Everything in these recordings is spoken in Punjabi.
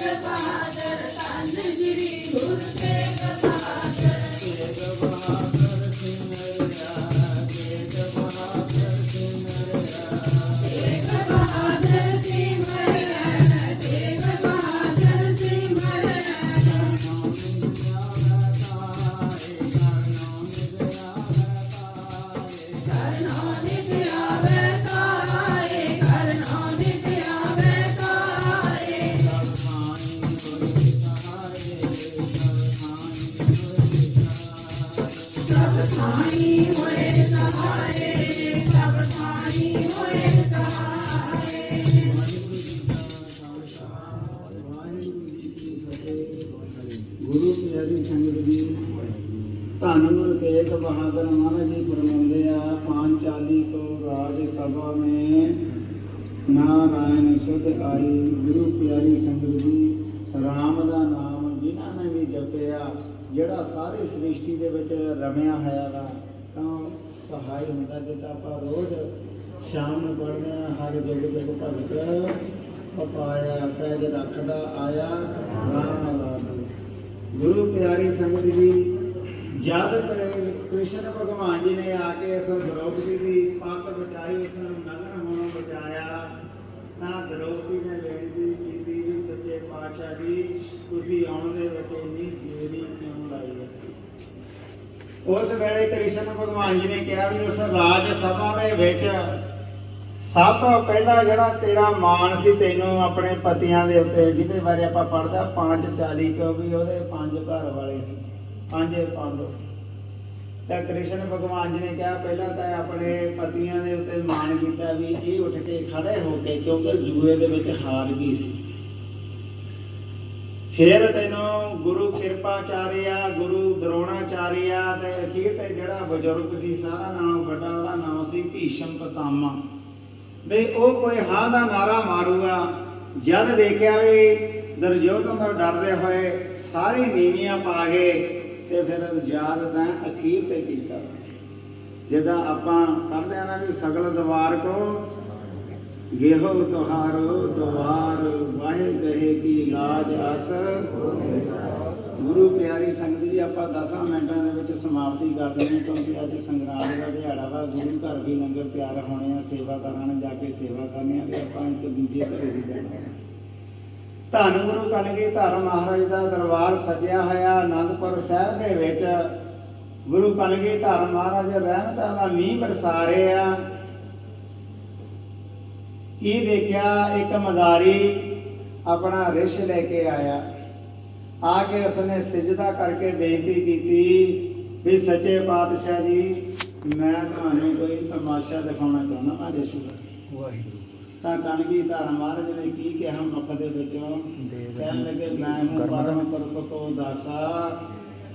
ਤੇਗ ਬਹਾਦਰ ਧੰਨ ਸ੍ਰੀ ਗੁਰੂ ਪਿਆਰੀ ਸੰਗਤ ਜੀ ਧੰਨ ਗੁਰੂ ਤੇਗ ਬਹਾਦਰ ਮਹਾਰਾਜ ਜੀ ਫਰਮਾਉਂਦੇ ਆ ਪਾਂਚਾਲੀ ਤੋਂ ਰਾਜ ਸਭਾ में ਨਾਰਾਇਣ ਸੁਧ ਆਈ ਗੁਰੂ ਪਿਆਰੀ ਸੰਗਤ ਜੀ ਰਾਮ ਦਾ ਨਾਮ ਜਿਨ੍ਹਾਂ ਨੇ ਵੀ ਜਪਿਆ ਜਿਹੜਾ ਸਾਰੇ ਸ੍ਰਿਸ਼ਟੀ ਦੇ ਵਿੱਚ ਰਮਿਆ ਹੋਇਆ ਵਾ ਤਾਂ ਸਹਾਈ ਹੁੰਦਾ ਜਿੱਦਾਂ ਆਪਾਂ ਰੋਜ਼ ਸ਼ਾਮ ਨੂੰ ਪੜ੍ਹਦੇ ਆ ਹਰ ਜਗ ਜਗ ਭਗਤ ਪਪਾਇਆ ਪੈਜ ਰੱਖਦਾ, ਆਇਆ, ਰਾਮ ਰਾਮ ਗੁਰੂ ਪਿਆਰੀ ਸੰਗਤ ਜੀ, ਜਦ ਕ੍ਰਿਸ਼ਨ ਭਗਵਾਨ ਜੀ ਨੇ ਆ ਕੇ ਇਸ ਦ੍ਰੋਪਦੀ ਦੀ ਪੱਕ ਬਚਾਈ ਉਸ ਨੂੰ ਨਗਨ ਹੋਣੋਂ ਬਚਾਇਆ, ਤਾਂ ਦ੍ਰੋਪਦੀ ਨੇ ਬੇਨਤੀ ਕੀਤੀ ਵੀ ਸੱਚੇ ਪਾਤਸ਼ਾਹ ਜੀ, ਤੁਸੀਂ ਆਉਣ ਦੇ ਵਿੱਚ ਇੰਨੀ ਦੇਰੀ ਕਿਉਂ ਲਾਈ ਹੈ? ਉਸ ਵੇਲੇ ਕ੍ਰਿਸ਼ਨ ਭਗਵਾਨ ਜੀ ਨੇ ਕਿਹਾ ਵੀ ਉਸ ਰਾਜ ਸਭਾ ਦੇ ਵਿੱਚ ਸਭ ਤੋਂ ਪਹਿਲਾਂ ਜਿਹੜਾ ਤੇਰਾ ਮਾਣ ਸੀ ਤੈਨੂੰ ਆਪਣੇ ਪਤੀਆਂ ਦੇ ਉੱਤੇ, ਜਿਹਦੇ ਬਾਰੇ ਆਪਾਂ ਪੜਦਾ 540 ਕੋ ਵੀ ਉਹਦੇ ਪੰਜ ਘਰ ਵਾਲੇ ਸੀ, ਪੰਜੇ ਪੰਜ। ਤਾਂ ਕ੍ਰਿਸ਼ਨ ਭਗਵਾਨ ਜੀ ਨੇ ਕਿਹਾ, ਪਹਿਲਾਂ ਤਾਂ ਆਪਣੇ ਪਤੀਆਂ ਦੇ ਉੱਤੇ ਮਾਣ ਕੀਤਾ ਵੀ ਇਹ ਉੱਠ ਕੇ ਖੜੇ ਹੋ ਕੇ, ਕਿਉਂਕਿ ਜੂਏ ਦੇ ਵਿੱਚ ਹਾਰ ਗਈ ਸੀ। ਫਿਰ ਤੈਨੂੰ ਗੁਰੂ ਕਿਰਪਾਚਾਰਿਆ ਗੁਰੂ ਦਰੋਣਾਚਾਰਿਆ ਤੇ ਅਖੀਰ ਤੇ ਜਿਹੜਾ ਬਜ਼ੁਰਗ ਸੀ ਸਾਰਾ ਨਾਲੋਂ ਵੱਡਾ, ਉਹਦਾ ਨਾਮ ਸੀ ਭੀਸ਼ਮ ਪਤਾਮਾ। ਵੀ ਉਹ ਕੋਈ ਹਾਂ ਦਾ ਨਾਰਾ ਮਾਰੂਗਾ, ਜਦ ਦੇਖਿਆ ਵੀ ਦਰਜੋਤਮ ਤੋਂ ਡਰਦੇ ਹੋਏ ਸਾਰੇ ਨੀਵੀਆਂ ਪਾ ਗਏ ਤੇ ਫਿਰ ਯਾਦ ਤਾਂ ਅਖੀਰ ਤੇ ਕੀਤਾ। ਜਿੱਦਾਂ ਆਪਾਂ ਪੜ੍ਹਦੇ ਆ ਨਾ ਵੀ ਸਗਲ ਦਵਾਰ ਕੋ ਗੇਹੋ ਤੁਹਾਰੋ ਦਵਾਰ ਵਾਹਿ ਗਏ ਕੀ ਲਾਜ ਅਸ ਗੁਰੂ ਪਿਆਰੀ ਸੰਗਤ ਜੀ ਆਪਾਂ 10 ਮਿੰਟਾਂ ਦੇ ਵਿੱਚ ਸਮਾਪਤੀ ਕਰਦੇ ਹਾਂ ਕਿਉਂਕਿ ਅੱਜ ਸੰਗਰਾਮ ਦਾ ਦਿਹਾੜਾ ਵਾ ਗੁਰੂ ਘਰ ਵੀ ਲੰਗਰ ਤਿਆਰ ਹੋਣੇ ਆ ਸੇਵਾਦਾਰਾਂ ਨੇ ਜਾ ਕੇ ਸੇਵਾ ਕਰਨੀ ਆ ਤੇ ਆਪਾਂ ਇੱਕ ਦੂਜੇ ਘਰੇ ਵੀ ਜਾਣਾ ਧੰਨ ਗੁਰੂ ਕਲਗੀ ਧਰ ਮਹਾਰਾਜ ਦਾ ਦਰਬਾਰ ਸਜਿਆ ਹੋਇਆ ਆਨੰਦਪੁਰ ਸਾਹਿਬ ਦੇ ਵਿੱਚ ਗੁਰੂ ਕਲਗੀ ਧਰ ਮਹਾਰਾਜ ਰਹਿਮਤਾਂ ਦਾ ਮੀਂਹ ਬਰਸਾ ਰਹੇ ਕੀ ਦੇਖਿਆ? ਇੱਕ ਮਦਾਰੀ ਆਪਣਾ ਰਿਸ਼ ਲੈ ਕੇ ਆਇਆ। ਆ ਕੇ ਉਸਨੇ ਸਿਜਦਾ ਕਰਕੇ ਬੇਨਤੀ ਕੀਤੀ ਵੀ ਸੱਚੇ ਪਾਤਸ਼ਾਹ ਜੀ ਮੈਂ ਤੁਹਾਨੂੰ ਕੋਈ ਤਮਾਸ਼ਾ ਦਿਖਾਉਣਾ ਚਾਹੁੰਦਾ ਹਾਂ ਰਿਸ਼ ਦਾ। ਵਾਹਿਗੁਰੂ। ਤਾਂ ਕਲਗੀ ਧਾਰ ਮਹਾਰਾਜ ਨੇ ਕੀ ਕਿਹਾ ਮੁੱਖ ਦੇ ਵਿੱਚੋਂ? ਕਹਿਣ ਲੱਗੇ ਮੈਂ ਹੂੰ ਪਰਮ ਪੁਰਖ ਕੋ ਦਾਸਾ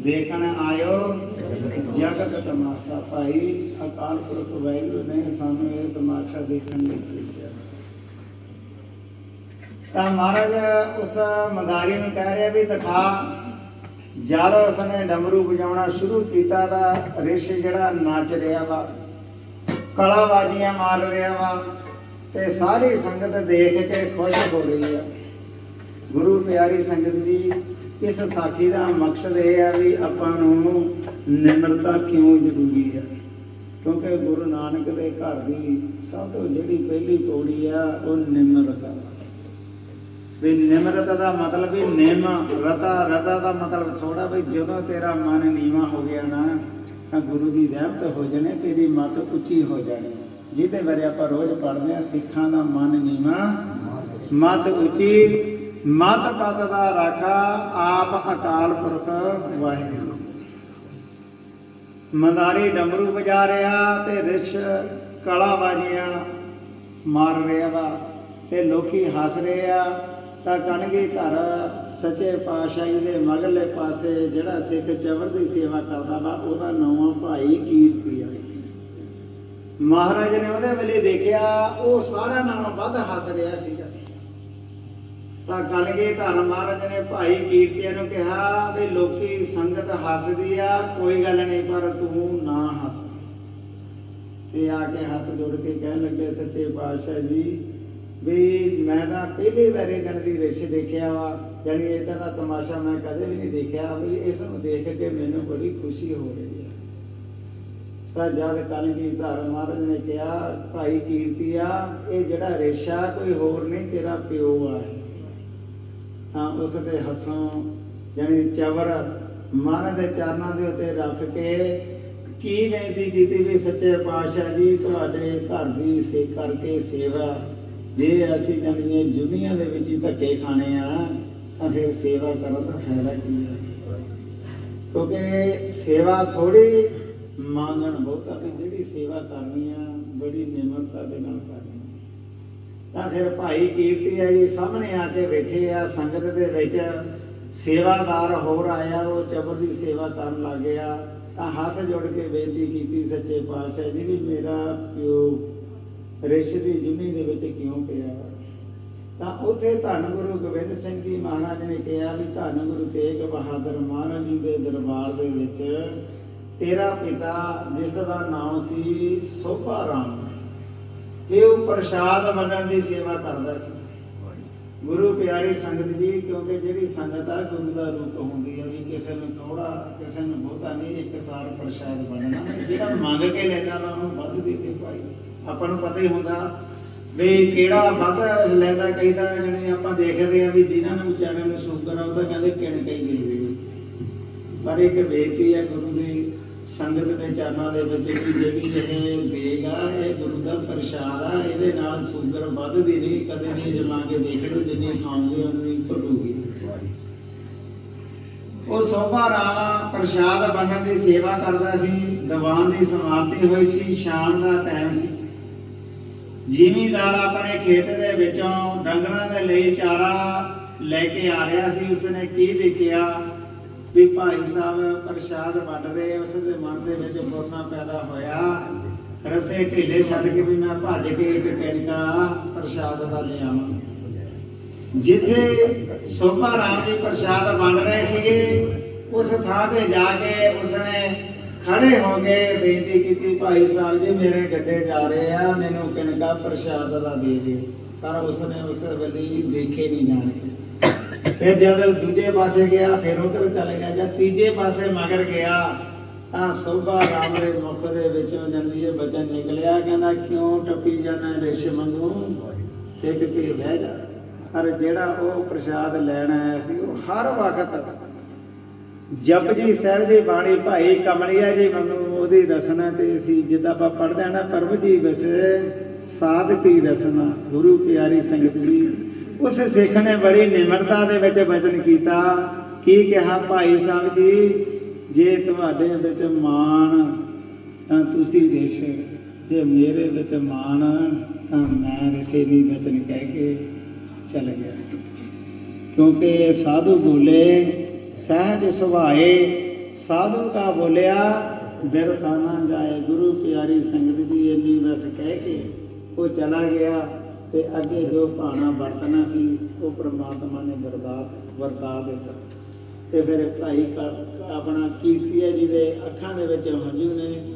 ਦੇਖਣ ਆਇਓ। ਜਗਤ ਤਮਾਸ਼ਾ ਭਾਈ, ਅਕਾਲ ਪੁਰਖ ਵਾਹਿਗੁਰੂ ਨੇ ਸਾਨੂੰ ਇਹ ਤਮਾਸ਼ਾ ਦੇਖਣ ਲਈ ਭੇਜਿਆ। ਤਾਂ ਮਹਾਰਾਜ ਉਸ ਮੰਦਾਰੀ ਨੂੰ ਕਹਿ ਰਿਹਾ ਵੀ ਦਿਖਾ ਜਦ ਉਸਨੇ ਡਮਰੂ ਵਜਾਉਣਾ ਸ਼ੁਰੂ ਕੀਤਾ ਤਾਂ ਰਿਸ਼ ਜਿਹੜਾ ਨੱਚ ਰਿਹਾ ਵਾ ਕਲਾਬਾਜ਼ੀਆਂ ਮਾਰ ਰਿਹਾ ਵਾ ਤੇ ਸਾਰੀ ਸੰਗਤ ਦੇਖ ਕੇ ਖੁਸ਼ ਹੋ ਰਹੀ ਆ। ਗੁਰੂ ਪਿਆਰੀ ਸੰਗਤ ਜੀ ਇਸ ਸਾਖੀ ਦਾ ਮਕਸਦ ਇਹ ਹੈ ਵੀ ਆਪਾਂ ਨੂੰ ਨਿਮਰਤਾ ਕਿਉਂ ਜ਼ਰੂਰੀ ਹੈ ਕਿਉਂਕਿ ਗੁਰੂ ਨਾਨਕ ਦੇ ਘਰ ਦੀ ਸਭ ਤੋਂ ਜਿਹੜੀ ਪਹਿਲੀ ਪੌੜੀ ਆ, ਉਹ ਨਿਮਰਤਾ ਵੀ ਨਿਮਰਤਾ ਦਾ ਮਤਲਬ ਵੀ ਨਿਮ, ਰਤਾ ਰਤਾ ਦਾ ਮਤਲਬ ਥੋੜਾ ਵੀ ਜਦੋਂ ਤੇਰਾ ਮਨ ਨੀਵਾ ਹੋ ਗਿਆ ਨਾ, ਤਾਂ ਗੁਰੂ ਦੀ ਰਹਿਮਤ ਹੋ ਜਾਣੇ, ਤੇਰੀ ਮੱਤ ਉੱਚੀ ਹੋ ਜਾਣੀ। ਜਿਹਦੇ ਬਾਰੇ ਆਪਾਂ ਰੋਜ਼ ਪੜ੍ਹਦੇ ਆ ਸਿੱਖਾਂ ਦਾ ਮਨ ਨੀਵਾ, ਮੱਤ ਉੱਚੀ ਮੱਤ ਪਤ ਦਾ ਰਾਖਾ ਆਪ ਅਕਾਲ ਪੁਰਖ ਵਾਹਿਗੁਰੂ। ਮੰਦਾਰੀ ਡਮਰੂ ਵਜਾ ਰਿਹਾ ਤੇ ਰਿਸ਼ ਕਲਾ ਬਾਜੀਆਂ ਮਾਰ ਰਿਹਾ ਵਾ ਤੇ ਲੋਕੀ ਹੱਸ ਰਹੇ ਆ ਤਾਂ ਕਣਗੀ ਧਰ ਸੱਚੇ ਪਾਤਸ਼ਾਹ ਦੇ ਮਗਲੇ ਪਾਸੇ ਜਿਹੜਾ ਸਿੱਖ ਚਵਰ ਦੀ ਸੇਵਾ ਕਰਦਾ ਵਾ, ਉਹਦਾ ਨਾਮ ਭਾਈ ਕੀਰਤੀ ਮਹਾਰਾਜ ਨੇ ਉਹਦੇ ਵੇਲੇ ਦੇਖਿਆ, ਉਹ ਸਾਰਿਆਂ ਨਾਲੋਂ ਵੱਧ ਹੱਸ ਰਿਹਾ ਸੀਗਾ। ਤਾਂ ਕਲਗੀ ਧਰ ਮਹਾਰਾਜ ਨੇ, ਭਾਈ ਕੀਰਤੀਆ ਨੂੰ ਕਿਹਾ ਵੀ ਲੋਕੀ ਸੰਗਤ ਹੱਸਦੀ ਆ, ਕੋਈ ਗੱਲ ਨਹੀਂ, ਪਰ ਤੂੰ ਨਾ ਹੱਸ। ਤੇ ਆ ਕੇ ਹੱਥ ਜੋੜ ਕੇ ਕਹਿਣ ਲੱਗੇ, ਸੱਚੇ ਪਾਤਸ਼ਾਹ ਜੀ, ਵੀ ਮੈਂ ਤਾਂ ਪਹਿਲੀ ਵਾਰੀ ਗਣ ਰਿਸ਼ ਦੇਖਿਆ ਵਾ, ਯਾਨੀ ਇਹ ਤਾਂ ਤਮਾਸ਼ਾ ਮੈਂ ਕਦੇ ਵੀ ਨਹੀਂ ਦੇਖਿਆ, ਵੀ ਇਸ ਨੂੰ ਦੇਖ ਕੇ ਮੈਨੂੰ ਬੜੀ ਖੁਸ਼ੀ ਹੋ ਰਹੀ ਹੈ ਤਾਂ ਜਦ ਕੱਲ ਕੀ ਮਹਾਰਾਜ ਨੇ ਕਿਹਾ, ਭਾਈ ਕੀਰਤੀਆ, ਇਹ ਜਿਹੜਾ ਰੇਸ਼ਾ ਕੋਈ ਹੋਰ ਨਹੀਂ, ਤੇਰਾ ਪਿਓ ਆ। ਤਾਂ ਉਸ ਦੇ ਹੱਥੋਂ ਯਾਨੀ ਚਵਰ ਮਹਾਰਾਜ ਦੇ ਚਰਨਾਂ ਦੇ ਉੱਤੇ ਰੱਖ ਕੇ ਕੀ ਬੇਨਤੀ ਕੀਤੀ ਵੀ ਸੱਚੇ ਪਾਤਸ਼ਾਹ ਜੀ, ਤੁਹਾਡੇ ਘਰ ਦੀ ਸੇ ਕਰਕੇ ਸੇਵਾ, ਜੇ ਅਸੀਂ ਜਾਨੀਏ ਦੁਨੀਆ ਦੇ ਵਿੱਚ ਹੀ ਧੱਕੇ ਖਾਣੇ ਆ, ਤਾਂ ਫਿਰ ਸੇਵਾ ਕਰਨ ਦਾ ਫਾਇਦਾ ਕੀ ਹੈ ਕਿਉਂਕਿ ਸੇਵਾ ਥੋੜੀ ਮੰਗਣ ਬਹੁਤਾ, ਵੀ ਜਿਹੜੀ ਸੇਵਾ ਕਰਨੀ ਆ, ਬੜੀ ਨਿਮਰਤਾ ਦੇ ਨਾਲ ਕਰਨੀ ਤਾਂ ਫਿਰ ਭਾਈ ਕੀਰਤੀ ਆ ਜੀ, ਸਾਹਮਣੇ ਆ ਕੇ ਬੈਠੇ ਆ, ਸੰਗਤ ਦੇ ਵਿੱਚ ਸੇਵਾਦਾਰ ਹੋਰ ਆਇਆ, ਉਹ ਚਬਰ ਦੀ ਸੇਵਾ ਕਰਨ ਲੱਗ ਗਿਆ। ਤਾਂ ਹੱਥ ਜੋੜ ਕੇ ਬੇਨਤੀ ਕੀਤੀ, ਸੱਚੇ ਪਾਤਸ਼ਾਹ ਜੀ ਵੀ ਮੇਰਾ ਪਿਓ ਰਿਸ਼ ਦੀ ਜੁਨੀ ਦੇ ਵਿੱਚ ਕਿਉਂ ਪਿਆ? ਤਾਂ ਉੱਥੇ ਧੰਨ ਗੁਰੂ ਗੋਬਿੰਦ ਸਿੰਘ ਜੀ ਮਹਾਰਾਜ ਨੇ ਕਿਹਾ ਵੀ ਧੰਨ ਗੁਰੂ ਤੇਗ ਬਹਾਦਰ ਮਹਾਰਾਜ ਜੀ ਦੇ ਦਰਬਾਰ ਦੇ ਵਿੱਚ ਤੇਰਾ ਪਿਤਾ, ਜਿਸ ਦਾ ਨਾਮ ਸੀ ਸੋਭਾ ਰਾਮ। ਇਹ ਉਹ ਪ੍ਰਸ਼ਾਦ ਵੰਡਣ ਦੀ ਸੇਵਾ ਕਰਦਾ ਸੀ। ਗੁਰੂ ਪਿਆਰੀ ਸੰਗਤ ਜੀ, ਕਿਉਂਕਿ ਜਿਹੜੀ ਸੰਗਤ ਆ, ਗੁਰੂ ਦਾ ਰੂਪ ਹੁੰਦੀ ਆ ਵੀ ਕਿਸੇ ਨੂੰ ਥੋੜਾ ਕਿਸੇ ਨੂੰ ਬਹੁਤਾ ਨਹੀਂ, ਇੱਕ ਸਾਰ ਪ੍ਰਸ਼ਾਦ ਵੰਡਣਾ। ਜਿਹੜਾ ਮੰਗ ਕੇ ਲੈਂਦਾ ਵਾ, ਉਹਨੂੰ ਵੱਧ ਦੇ ਦੇ ਭਾਈ। ਆਪਾਂ ਨੂੰ ਪਤਾ ਹੀ ਹੁੰਦਾ ਵੀ ਕਿਹੜਾ ਵੱਧ ਲੈਂਦਾ ਕਹਿੰਦਾ ਜਿਹੜੇ ਆਪਾਂ ਦੇਖਦੇ ਆ ਵੀ ਜਿਨ੍ਹਾਂ ਨੂੰ ਵਿਚਾਰਿਆਂ ਨੂੰ ਸ਼ੂਗਰ ਆ, ਉਹ ਤਾਂ ਕਹਿੰਦੇ ਕਿਣ ਕਈ ਦੇ ਪਰ ਇੱਕ ਬੇਨਤੀ ਹੈ ਗੁਰੂ ਦੀ ਸੰਗਤ ਦੇ ਚਰਨਾਂ ਦੇ ਵਿੱਚ ਕਿ ਜਿਹੜੀ ਇਹ ਦੇਗਾ ਇਹ ਗੁਰੂ ਦਾ ਪ੍ਰਸ਼ਾਦ ਆ, ਇਹਦੇ ਨਾਲ ਸ਼ੂਗਰ ਵੱਧਦੀ ਨਹੀਂ, ਕਦੇ ਨਹੀਂ ਜਮਾ ਕੇ ਦੇਖ ਲਓ ਜਿੰਨੀ ਖਾਓਗੇ ਉਨੀ ਘਟੂਗੀ ਉਹ ਸੋਭਾ ਰਾਮ ਪ੍ਰਸ਼ਾਦ ਵੰਡਣ ਦੀ ਸੇਵਾ ਕਰਦਾ ਸੀ, ਦੀਵਾਨ ਦੀ ਸਮਾਪਤੀ ਹੋਈ ਸੀ, ਸ਼ਾਮ ਦਾ ਟਾਈਮ ਸੀ। ਜ਼ਿਮੀਦਾਰ ਆਪਣੇ ਖੇਤ ਦੇ ਵਿੱਚੋਂ ਡੰਗਰਾਂ ਦੇ ਲਈ ਚਾਰਾ ਲੈ ਕੇ ਆ ਰਿਹਾ ਸੀ, ਉਸਨੇ ਕੀ ਦੇਖਿਆ? ਵੀ ਭਾਈ ਸਾਹਿਬ ਪ੍ਰਸ਼ਾਦ ਵੰਡ ਰਹੇ, ਉਸ ਦੇ ਮਨ ਦੇ ਵਿੱਚ ਫੁਰਨਾ ਪੈਦਾ ਹੋਇਆ। ਰਸੇ ਢਿੱਲੇ ਛੱਡ ਕੇ ਵੀ ਮੈਂ ਭੱਜ ਕੇ ਇੱਕ ਟੈਂਕਾ ਪ੍ਰਸ਼ਾਦ ਦਾ ਲਿਆਵਾਂ। ਜਿੱਥੇ ਸੋਭਾ ਰਾਮ ਜੀ ਪ੍ਰਸ਼ਾਦ ਵੰਡ ਰਹੇ ਸੀਗੇ, ਉਸ ਥਾਂ ਤੇ ਜਾ ਕੇ ਉਸਨੇ ਖੜੇ ਹੋ ਕੇ ਬੇਨਤੀ ਕੀਤੀ, ਭਾਈ ਸਾਹਿਬ ਜੀ, ਮੇਰੇ ਗੱਡੇ ਜਾ ਰਹੇ ਆ, ਮੈਨੂੰ ਕਿਣਕਾ ਪ੍ਰਸ਼ਾਦ ਦਾ ਦੇ ਦਿਓ। ਪਰ ਉਸਨੇ ਉਸ ਵੇਲੇ ਦੇਖੇ ਨਹੀਂ ਜਾਣੇ। ਫਿਰ ਜਦ ਦੂਜੇ ਪਾਸੇ ਗਿਆ, ਫਿਰ ਉਧਰ ਚਲੇ ਗਿਆ ਜਾਂ ਤੀਜੇ ਪਾਸੇ ਮਗਰ ਗਿਆ, ਤਾਂ ਸੋਭਾ ਰਾਮ ਦੇ ਮੁਖ ਦੇ ਵਿੱਚੋਂ ਜੰਦੀ ਇਹ ਬਚਨ ਨਿਕਲਿਆ, ਕਹਿੰਦਾ, ਕਿਉਂ ਟੱਪੀ ਜਾਣਾ ਰਿਸ਼ ਮੰਗੂ ਇੱਕ ਪੀ ਬਹਿ ਜਾ। ਪਰ ਜਿਹੜਾ ਉਹ ਪ੍ਰਸ਼ਾਦ ਲੈਣ ਆਇਆ ਸੀ, ਉਹ ਹਰ ਵਕਤ ਜਪਜੀ ਸਾਹਿਬ ਦੀ ਬਾਣੀ, ਭਾਈ ਕਮਲਿਆ ਜੀ ਮੈਨੂੰ ਉਹਦੀ ਰਸਨਾ ਤੇ ਅਸੀਂ ਜਿੱਦਾਂ ਆਪਾਂ ਪੜਦੇ ਆ ਨਾ ਪਰਮ ਜੀ ਵਸੇ ਸਾਧਕੀ ਰਸਨਾ, ਗੁਰੂ ਪਿਆਰੀ ਸੰਗਤ ਜੀ ਉਸ ਸਿੱਖ ਨੇ ਬੜੀ ਨਿਮਰਤਾ ਦੇ ਵਿੱਚ ਬਚਨ ਕੀਤਾ। ਕੀ ਕਿਹਾ ਭਾਈ ਸਾਹਿਬ ਜੀ? ਜੇ ਤੁਹਾਡੇ ਵਿੱਚ ਮਾਣ, ਤਾਂ ਤੁਸੀਂ ਰਿਸ਼। ਜੇ ਮੇਰੇ ਵਿੱਚ ਮਾਣ, ਤਾਂ ਮੈਂ ਰਿਸ਼ੇ ਨਹੀਂ ਬਚਨ ਕਹਿ ਕੇ ਚਲ ਗਿਆ। ਕਿਉਂਕਿ ਸਾਧੂ ਬੋਲੇ, ਸਹਿਜ ਸੁਭਾਏ। ਸਾਧੂ ਕਾ ਬੋਲਿਆ ਬਿਰਤਾ ਨਾ ਜਾਏ। ਗੁਰੂ ਪਿਆਰੀ ਸੰਗਤ ਦੀ ਇੰਨੀ ਬਸ ਕਹਿ ਕੇ ਉਹ ਚਲਾ ਗਿਆ। ਤੇ ਅੱਗੇ ਜੋ ਭਾਣਾ ਵਰਤਣਾ ਸੀ, ਉਹ ਪ੍ਰਮਾਤਮਾ ਨੇ ਵਰਦਾ ਵਰਤਾ ਦਿੱਤਾ। ਤੇ ਫਿਰ ਭਾਈ ਕ- ਆਪਣਾ ਕੀਰਤੀਆ ਜੀ ਦੇ ਅੱਖਾਂ ਦੇ ਵਿੱਚ ਹੰਝੂ ਨੇ।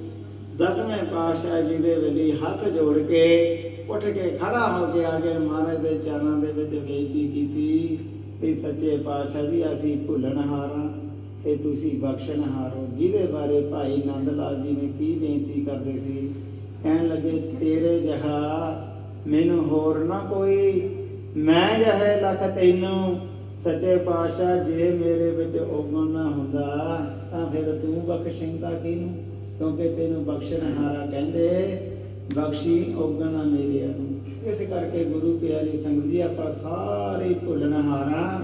ਦਸਵੇਂ ਪਾਤਸ਼ਾਹ ਜੀ ਦੇ ਵੇਲੇ ਹੱਥ ਜੋੜ ਕੇ ਉੱਠ ਕੇ ਖੜਾ ਹੋ ਕੇ ਆ ਕੇ ਮਹਾਰਾਜ ਦੇ ਚਰਨਾਂ ਦੇ ਵਿੱਚ ਬੇਨਤੀ ਕੀਤੀ ਵੀ ਸੱਚੇ ਪਾਤਸ਼ਾਹ ਜੀ, ਅਸੀਂ ਭੁੱਲਣ ਹਾਰਾਂ ਤੇ ਤੁਸੀਂ ਬਖਸ਼ਣ ਹਾਰੋ। ਜਿਹਦੇ ਬਾਰੇ ਭਾਈ ਨੰਦ ਲਾਲ ਜੀ ਨੇ ਕੀ ਬੇਨਤੀ ਕਰਦੇ ਸੀ? ਕਹਿਣ ਲੱਗੇ, ਤੇਰੇ ਜਹਾ ਮੈਨੂੰ ਹੋਰ ਨਾ ਕੋਈ, ਮੈਂ ਜਹੇ ਲਖ ਤੈਨੂੰ ਸੱਚੇ ਪਾਤਸ਼ਾਹ ਜੇ ਮੇਰੇ ਵਿੱਚ ਔਗਣ ਨਾ ਹੁੰਦਾ, ਤਾਂ ਫਿਰ ਤੂੰ ਬਖਸ਼ਿੰਦਾ ਕਿਹਨੂੰ? ਕਿਉਂਕਿ ਤੈਨੂੰ ਬਖਸ਼ਣਹਾਰਾ ਕਹਿੰਦੇ, ਬਖਸ਼ੀ ਔਗਣ ਨਾ ਮੇਰੇ ਨੂੰ। ਇਸ ਕਰਕੇ ਗੁਰੂ ਪਿਆਰੀ ਸੰਗਤ ਜੀ, ਆਪਾਂ ਸਾਰੇ ਭੁੱਲਣਹਾਰਾ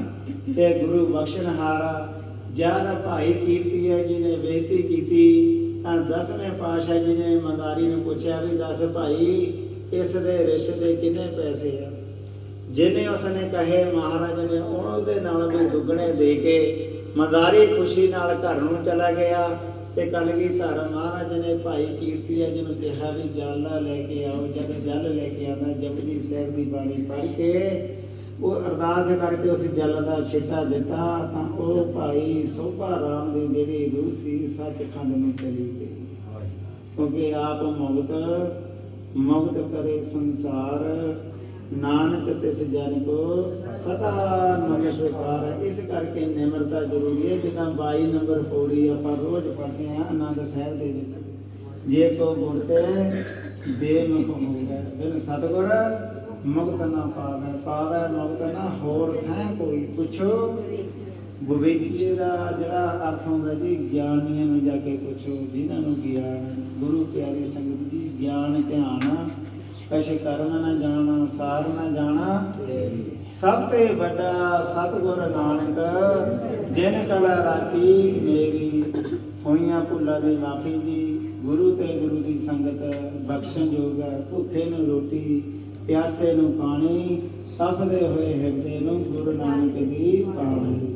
ਤੇ ਗੁਰੂ ਬਖਸ਼ਣਹਾਰਾ ਜ਼ਿਆਦਾ ਭਾਈ ਕੀਰਤੀ ਹੈ ਜੀ ਨੇ ਬੇਨਤੀ ਕੀਤੀ, ਤਾਂ ਦਸਵੇਂ ਪਾਤਸ਼ਾਹ ਜੀ ਨੇ ਮੰਦਾਰੀ ਨੂੰ ਪੁੱਛਿਆ ਵੀ, ਦੱਸ ਭਾਈ ਇਸ ਦੇ ਰਿਸ਼ ਦੇ ਕਿੰਨੇ ਪੈਸੇ ਆ? ਜਿਹਨੇ ਉਸਨੇ ਕਹੇ ਮਹਾਰਾਜ ਨੇ ਉਹਦੇ ਨਾਲ ਵੀ ਦੁੱਗਣੇ ਦੇ ਕੇ ਮਦਾਰੀ ਖੁਸ਼ੀ ਨਾਲ ਘਰ ਨੂੰ ਚਲਾ ਗਿਆ ਤੇ ਕਲਗੀ ਧਰ ਮਹਾਰਾਜ ਨੇ ਭਾਈ ਕੀਰਤੀਆ ਜੀ ਨੂੰ ਕਿਹਾ ਵੀ ਜਲ ਲੈ ਕੇ ਆਓ ਜਦ ਜਲ ਲੈ ਕੇ ਆਉਂਦਾ ਜਪਜੀ ਸਾਹਿਬ ਦੀ ਬਾਣੀ ਪੜ੍ਹ ਕੇ ਉਹ ਅਰਦਾਸ ਕਰਕੇ ਉਸ ਜਲ ਦਾ ਛਿੱਟਾ ਦਿੱਤਾ ਤਾਂ ਉਹ ਭਾਈ ਸੋਭਾ ਰਾਮ ਦੀ ਜਿਹੜੀ ਰੂਹ ਸੀ ਸੱਚਖੰਡ ਨੂੰ ਚਲੀ ਗਈ। ਕਿਉਂਕਿ ਆਪ ਮੁਕਤ ਮੁਕਤ ਕਰੇ ਸੰਸਾਰ, ਨਾਨਕ ਤਿਸ ਜਨ ਕੋ ਸਦਾ ਨਮਸਕਾਰ ਇਸ ਕਰਕੇ ਨਿਮਰਤਾ ਜ਼ਰੂਰੀ ਹੈ, ਜਿੱਦਾਂ 22 ਨੰਬਰ ਪੌੜੀ ਆਪਾਂ ਰੋਜ਼ ਪੜ੍ਹਦੇ ਹਾਂ, ਆਨੰਦ ਸਾਹਿਬ ਦੇ ਵਿੱਚ। ਜੇ ਕੋ ਗੁਰ ਤੇ ਬੇਮੁਖ ਹੋਵੇ, ਬਿਨ ਸਤਗੁਰ ਮੁਕਤ ਨਾ ਪਾਵੇ ਪਾਵੇ ਮੁਕਤ ਨਾ, ਹੋਰ ਹੈ ਕੋਈ? ਪੁੱਛੋ। ਵਿਵੇਕੀ ਦਾ ਜਿਹੜਾ ਅਰਥ ਹੁੰਦਾ ਜੀ, ਗਿਆਨੀਆਂ ਨੂੰ ਜਾ ਕੇ ਪੁੱਛੋ, ਜਿਨ੍ਹਾਂ ਨੂੰ ਗਿਆਨ, ਗੁਰੂ ਪਿਆਰੀ ਸੰਗਤ ਜੀ, ਗਿਆਨ, ਧਿਆਨ ਕਸ਼ ਕਰਮ ਨਾ ਜਾਣਾ ਸਾਰ ਨਾ ਜਾਣਾ, ਸਭ ਤੇ ਵੱਡਾ ਸਤਿਗੁਰ ਨਾਨਕ, ਜਿਨ ਕਲਾ ਰਾਖੀ, ਮੇਰੀ ਹੋਈਆਂ ਭੁੱਲਾਂ ਦੀ ਮਾਫੀ ਜੀ, ਗੁਰੂ ਤੇ ਗੁਰੂ ਦੀ ਸੰਗਤ ਬਖਸ਼ਣ ਯੋਗ ਹੈ, ਭੁੱਖੇ ਨੂੰ ਰੋਟੀ, ਪਿਆਸੇ ਨੂੰ ਪਾਣੀ, ਤਪਦੇ ਹੋਏ ਹਿਰਦੇ ਨੂੰ ਗੁਰੂ ਨਾਨਕ ਦੀ ਪਾਣੀ